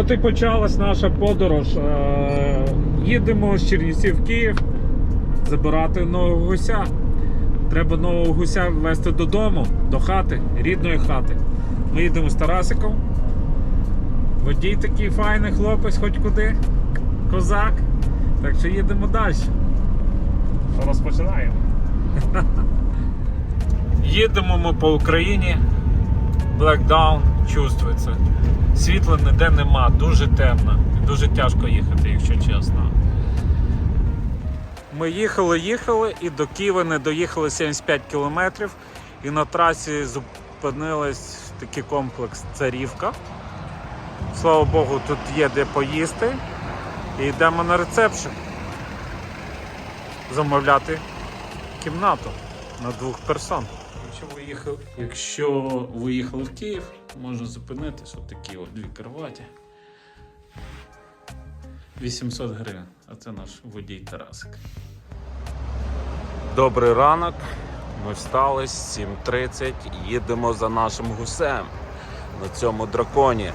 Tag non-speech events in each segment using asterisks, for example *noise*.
От і почалась наша подорож. Е, Їдемо з Чернівців в Київ забирати нового гуся. Треба нового гуся везти додому, до хати, рідної хати. Ми їдемо з Тарасиком. Водій такий файний хлопець, хоч куди. Козак. Так що їдемо далі. Розпочинаємо. *laughs* Їдемо ми по Україні. Блекдаун чувствується. Світла ніде нема, дуже темно. Дуже тяжко їхати, якщо чесно. Ми їхали, їхали і до Києва не доїхали 75 кілометрів. І на трасі зупинились такий комплекс Царівка. Слава Богу, тут є де поїсти. І йдемо на рецепшн. Замовляти кімнату на двох персон. Якщо ви їхали, якщо ви їхали в Київ, можна зупинитись от такі от дві кроваті. 800 гривень, а це наш водій Тарасик. Добрий ранок. Ми встали з 7.30 їдемо за нашим гусем на цьому драконі.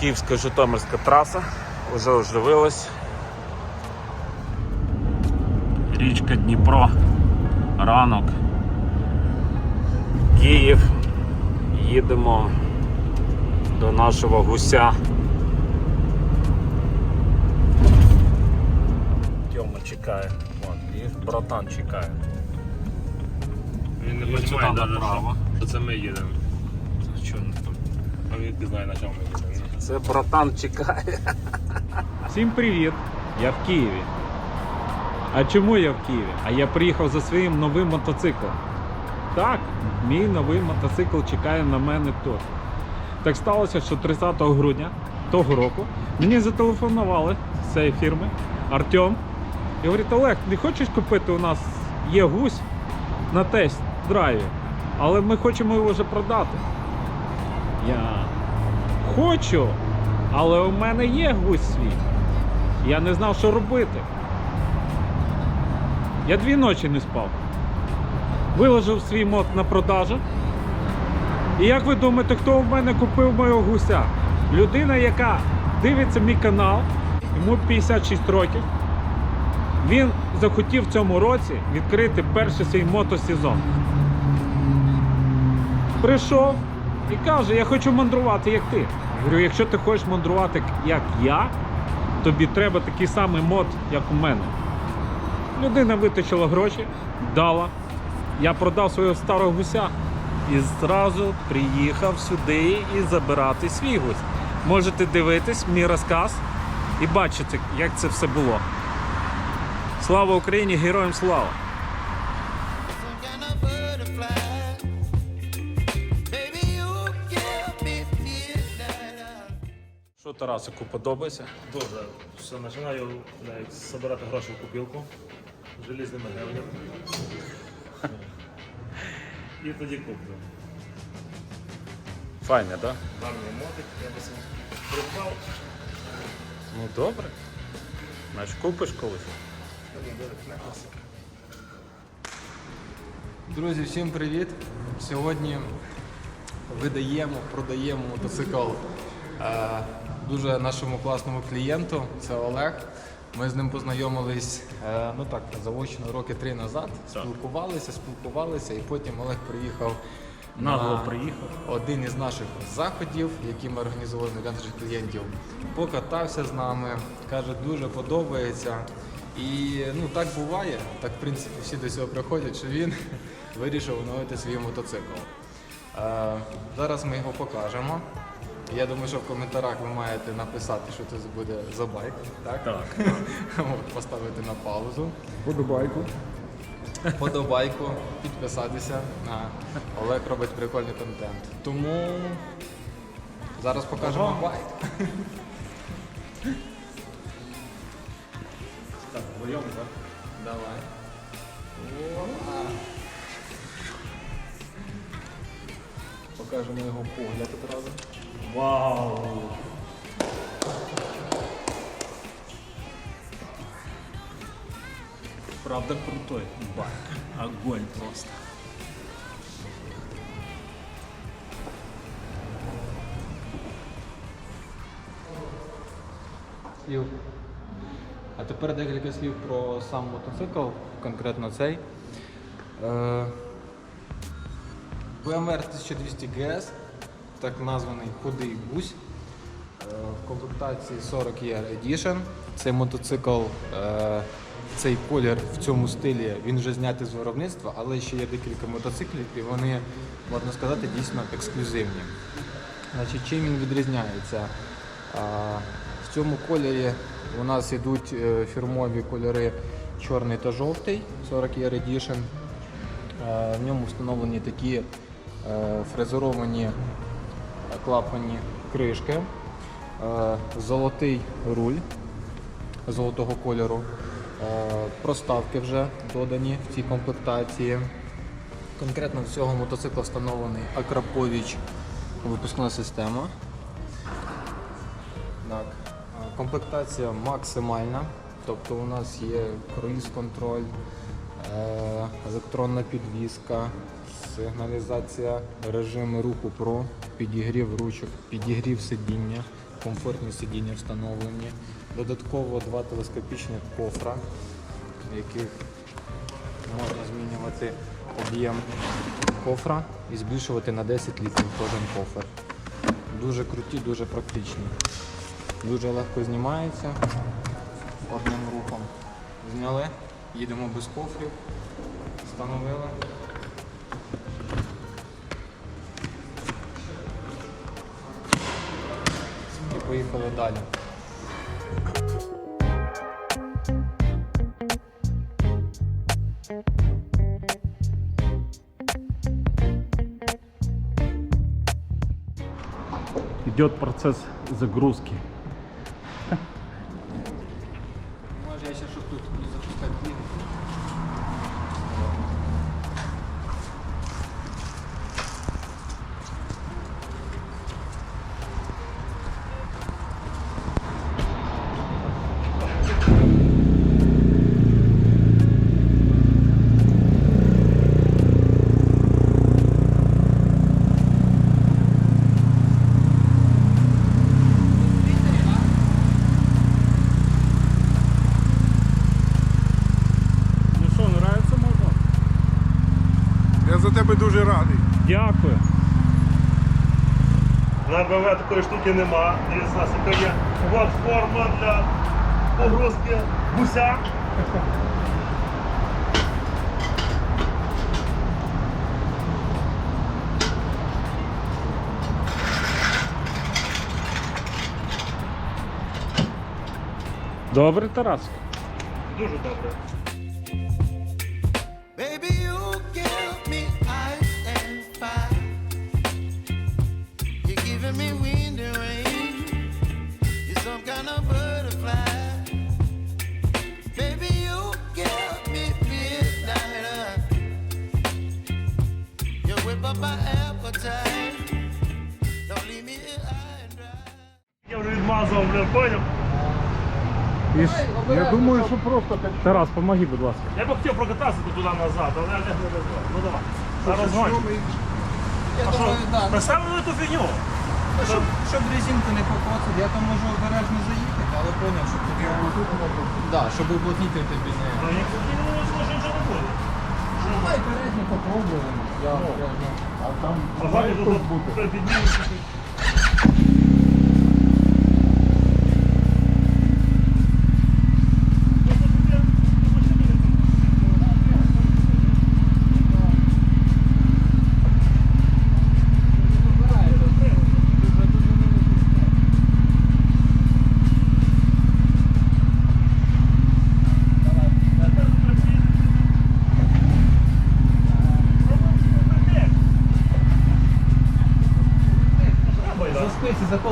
Київська Житомирська траса вже оживилась. Річка Дніпро. Ранок. Київ. Їдемо до нашого гуся. Тьома чекає. І братан чекає. Він не розуміє направо. що це ми їдемо. Чого не тут? А він не знає, на чому ми їдемо. Це братан чекає. Всім привіт! Я в Києві. А чому я в Києві? А я приїхав за своїм новим мотоциклом. Так, мій новий мотоцикл чекає на мене тут. Так сталося, що 30 грудня того року мені зателефонували з цієї фірми Артем. І говорить, Олег, не хочеш купити у нас є гусь на тест-драйві, але ми хочемо його вже продати. Я Хочу, але у мене є гусь свій. Я не знав, що робити. Я дві ночі не спав. Виложив свій мод на продажу. І як ви думаєте, хто в мене купив мого гуся? Людина, яка дивиться мій канал, йому 56 років. Він захотів в цьому році відкрити перший свій мотосезон. Prийшов і каже, я хочу мандрувати, як ти. Говорю, якщо ти хочеш мандрувати, як я, тобі треба такий самий мод, як у мене. Людина виточила гроші, дала. Я продав свого старого гуся і зразу приїхав сюди і забирати свій гусь. Можете дивитись мій розказ і бачити, як це все було. Слава Україні! Героям слава! Що Тарасику подобається? Дуже. Все, починаю навіть збирати гроші в купілку желізними гривнями. І тоді куплю. Файне, так? Да? Гарний мотик, я би собі придбав. Ну добре. Значить купиш колись. Друзі, всім привіт! Сьогодні видаємо, продаємо мотоцикл е, дуже нашому класному клієнту. Це Олег. Ми з ним познайомились е, ну так, заочно роки три назад. Спілкувалися, спілкувалися, і потім Олег приїхав Нагло на приїхав. один із наших заходів, які ми організували для наших клієнтів. Покатався з нами, каже, дуже подобається. І ну так буває, так в принципі всі до цього приходять, що він *laughs* вирішив оновити свій мотоцикл. Е, зараз ми його покажемо. Я думаю, що в коментарях ви маєте написати, що це буде за байк. Так? Так. *laughs* От, поставити на паузу, Подобайку. подобайку, підписатися на Олег робить прикольний контент. Тому зараз покажемо Ага. байк. Так, вдвоєм, так? Давай. Покажемо його погляд одразу. Вау! Правда крутой байк. Огонь просто. слів. А тепер декілька слів про сам мотоцикл, конкретно цей. Е, BMW 1200 GS, так названий худий гусь. Е, В комплектації 40 Year Edition. Цей мотоцикл, е, цей колір в цьому стилі, він вже знятий з виробництва, але ще є декілька мотоциклів і вони, можна сказати, дійсно ексклюзивні. Значить, чим він відрізняється? В цьому кольорі у нас йдуть е, фірмові кольори чорний та жовтий, 40 Year Edition. Е, В ньому встановлені такі е, фрезеровані е, клапані кришки, е, золотий руль золотого кольору, е, проставки вже додані в цій комплектації. Конкретно в цього мотоцикла встановлений Акрапович випускна система. Так. е, Комплектація максимальна, тобто у нас є круїз-контроль, електронна підвізка, сигналізація, режими руху Pro, підігрів ручок, підігрів сидіння, комфортні сидіння встановлені. Додатково два телескопічних кофра, в яких можна змінювати об'єм кофра і збільшувати на 10 літрів кожен кофр. Дуже круті, дуже практичні. Дуже легко знімається одним рухом. Зняли, їдемо без кофрів, встановили. Поїхали далі. Идет процесс загрузки. Такої штуки нема. Яка є платформа для погрузки гуся. Добре, Тарас. Дуже добре. Я вже відмазав, бля, поняв? Я думаю, що просто так. Тарас, помоги, будь ласка. Я б хотів прокататися туди назад, але я не знаю. Ну давай. Зараз гонь. Я А що, думаю, так. представили ту фігню? Щоб, щоб резинку не покоцати, я там можу обережно заїхати, але поняв, що тут я да, щоб уплотнити тобі не. Ну, ніхто не може, що нічого не буде. Давай передню попробуємо. Я обережно. А там А знаєш, зараз тут піднімемося.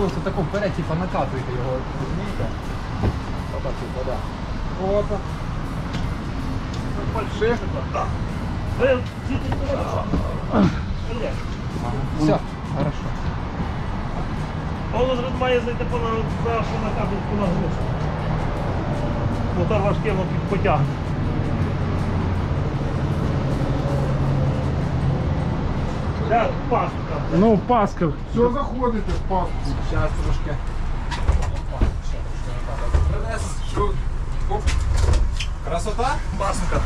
Колесо тако вперед, типа накатуєте його, розумієте? Отак, типа, да. Опа. Все, хорошо. Голос тут має зайти по на накатить по нагрузку. Мотор важкий, воно потягне. Я пасу там. Ну, Паска. Все заходите в пасту. Зараз трошки. Опа, ще трошки накатати. Красота? Пасенка.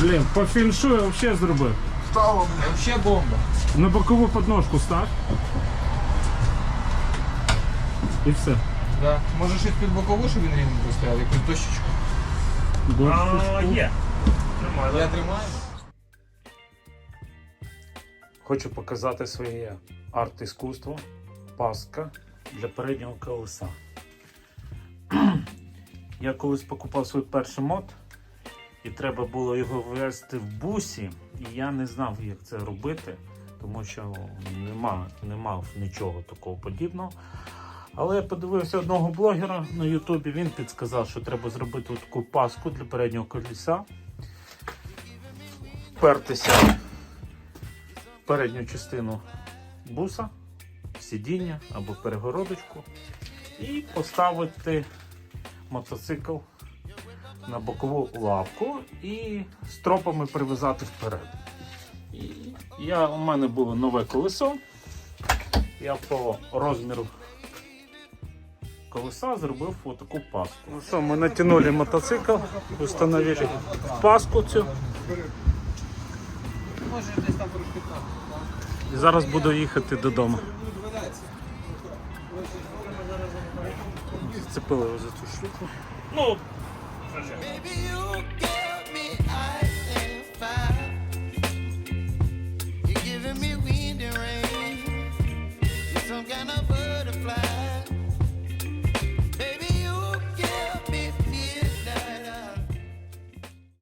Блін, по фіншую я взагалі зробив. Стало. Вообще бомба. На бокову подножку став. І все. Да. Може щось під бокову, щоб він рівно поставив, якусь дощечку. А, є. Тримай, Я да? тримаю. Хочу показати своє арт-іскусство. Паска для переднього колеса. *clears throat* Я колись покупав свій перший мод, і треба було його ввести в бусі, і я не знав, як це робити, тому що нема, не мав нічого такого подібного. Але я подивився одного блогера на Ютубі, він підсказав, що треба зробити таку паску для переднього колеса, впертися передню частину буса, сидіння або перегородочку і поставити мотоцикл на бокову лавку і стропами прив'язати вперед. І я, у мене було нове колесо. Я по розміру колеса зробив отаку паску. Ну що, ми натягнули мотоцикл, встановили паску цю. Може десь там так. І зараз буду їхати додому. Зцепили його за цю штуку. Ну, some kind of